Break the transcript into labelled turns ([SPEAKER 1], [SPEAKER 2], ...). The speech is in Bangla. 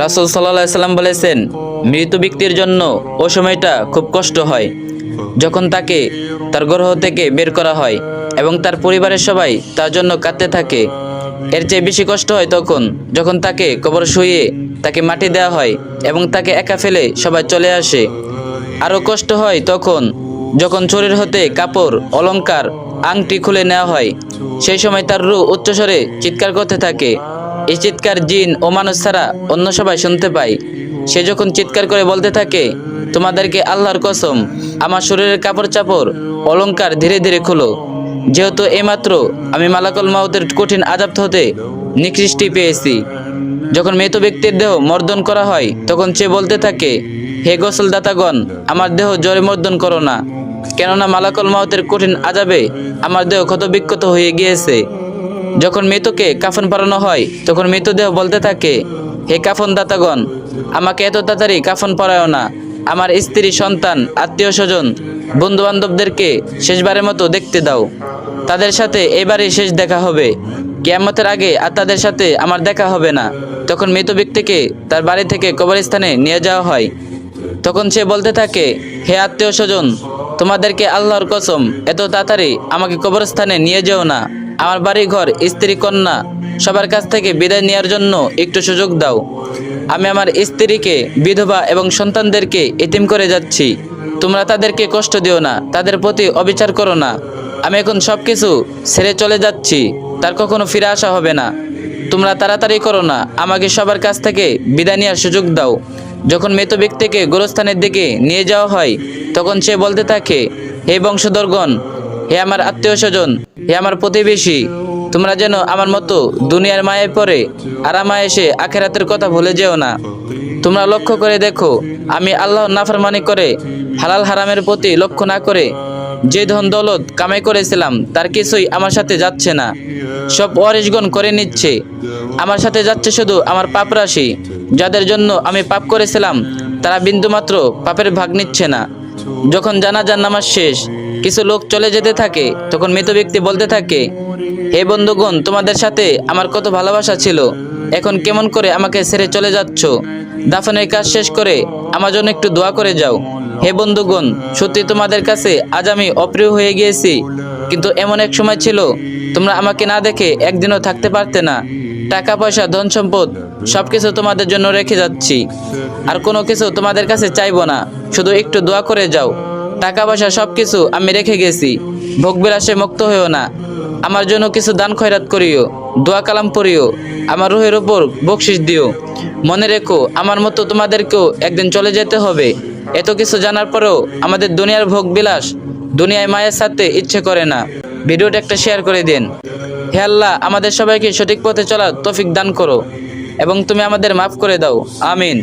[SPEAKER 1] রাসুল সাল্লাহ সাল্লাম বলেছেন, মৃত ব্যক্তির জন্য ও সময়টা খুব কষ্ট হয়। যখন তাকে তার গ্রহ থেকে বের করা হয় এবং তার পরিবারের সবাই তার জন্য কাঁদতে থাকে, এর চেয়ে বেশি কষ্ট হয় তখন যখন তাকে কবর শুয়ে তাকে মাটি দেওয়া হয় এবং তাকে একা ফেলে সবাই চলে আসে। আরও কষ্ট হয় তখন যখন শরীর হতে কাপড়, অলংকার, আংটি খুলে নেওয়া হয়। সেই সময় তার রু উচ্চস্বরে চিৎকার করতে থাকে। এই চিৎকার জিন ও মানুষ ছাড়া অন্য সবাই শুনতে পায়। সে যখন চিৎকার করে বলতে থাকে, তোমাদেরকে আল্লাহর কসম, আমার শরীরের কাপড় চাপড় অলঙ্কার ধীরে ধীরে খুলো। যেহেতু এমাত্র আমি মালাকল মাউতের কঠিন আজাব হতে নিকৃষ্টি পেয়েছি। যখন মৃত ব্যক্তির দেহ মর্দন করা হয়, তখন সে বলতে থাকে, হে গোসলদাতাগণ, আমার দেহ জ্বরে মর্দন করো না। কেননা মালাকল মাউতের কঠিন আজাবে আমার দেহ ক্ষতবিক্ষত হয়ে গিয়েছে। যখন মৃতকে কাফন পরানো হয়, তখন মৃতদেহ বলতে থাকে, হে কাফন দাতাগণ আমাকে এত তাড়াতাড়ি কাফন পরায়ও না। আমার স্ত্রী, সন্তান আত্মীয় স্বজন বন্ধু বান্ধবদেরকে শেষবারের মতো দেখতে দাও। তাদের সাথে এবারে শেষ দেখা হবে। কিয়ামতের আগে আর তাদের সাথে আমার দেখা হবে না। তখন মৃত ব্যক্তিকে তার বাড়ি থেকে কবরস্থানে নিয়ে যাওয়া হয়। তখন সে বলতে থাকে, হে আত্মীয় স্বজন তোমাদেরকে আল্লাহর কসম, এত তাড়াতাড়ি আমাকে কবরস্থানে নিয়ে যেও না। আমার বাড়ি ঘর স্ত্রী, কন্যা, সবার কাছ থেকে বিদায় নেওয়ার জন্য একটু সুযোগ দাও। আমি আমার স্ত্রীকে, বিধবা এবং সন্তানদেরকে এতিম করে যাচ্ছি। তোমরা তাদেরকে কষ্ট দিও না, তাদের প্রতি অবিচার করো না। আমি এখন সব কিছু ছেড়ে চলে যাচ্ছি, তার কখনো ফিরে আসা হবে না। তোমরা তাড়াতাড়ি করো না, আমাকে সবার কাছ থেকে বিদায় নেওয়ার সুযোগ দাও। যখন মৃত ব্যক্তিকে গোরস্থানের দিকে নিয়ে যাওয়া হয়, তখন সে বলতে থাকে, হে বংশধরগণ, হে আমার আত্মীয় স্বজন হে আমার প্রতিবেশী, তোমরা যেন আমার মতো দুনিয়ার মায়ে পড়ে আরামা এসে আখেরাতের কথা ভুলে যেও না। তোমরা লক্ষ্য করে দেখো, আমি আল্লাহ নাফরমানি করে, হালাল হারামের প্রতি লক্ষ্য না করে যে ধন দৌলত কামাই করেছিলাম, তার কিছুই আমার সাথে যাচ্ছে না। সব ওয়ারিশগণ করে নিচ্ছে। আমার সাথে যাচ্ছে শুধু আমার পাপ রাশি। যাদের জন্য আমি পাপ করেছিলাম, তারা বিন্দুমাত্র পাপের ভাগ নিচ্ছে না। যখন জানাজার নামাজ শেষ, কিছু লোক চলে যেতে থাকে, তখন মৃত ব্যক্তি বলতে থাকে, হে বন্ধুগণ, তোমাদের সাথে আমার কত ভালোবাসা ছিল। এখন কেমন করে আমাকে ছেড়ে চলে যাচ্ছ? দাফনের কাজ শেষ করে আমার জন্য একটু দোয়া করে যাও। হে বন্ধুগণ, সত্যি তোমাদের কাছে আজ আমি অপ্রিয় হয়ে গিয়েছি, কিন্তু এমন এক সময় ছিল তোমরা আমাকে না দেখে একদিনও থাকতে পারতে না। টাকা, পয়সা, ধন সম্পদ সব কিছু তোমাদের জন্য রেখে যাচ্ছি। আর কোনো কিছু তোমাদের কাছে চাইব না। শুধু একটু দোয়া করে যাও। টাকা, পয়সা সব কিছু আমি রেখে গেছি। ভোগবিলাসে মুক্ত হয়েও না। আমার জন্য কিছু দান খয়রাত করিও। দোয়া কালাম পড়িও। আমার রুহের ওপর বকশিস দিও। মনে রেখো, আমার মতো তোমাদেরকেও একদিন চলে যেতে হবে। এত কিছু জানার পরেও আমাদের দুনিয়ার ভোগ বিলাস দুনিয়ায় মায়ের সাথে ইচ্ছে করে না। ভিডিওটা একটা শেয়ার করে দিন। হে আল্লাহ, আমাদের সবাইকে সঠিক পথে চলার তৌফিক দান করো এবং তুমি আমাদের মাফ করে দাও। আমিন।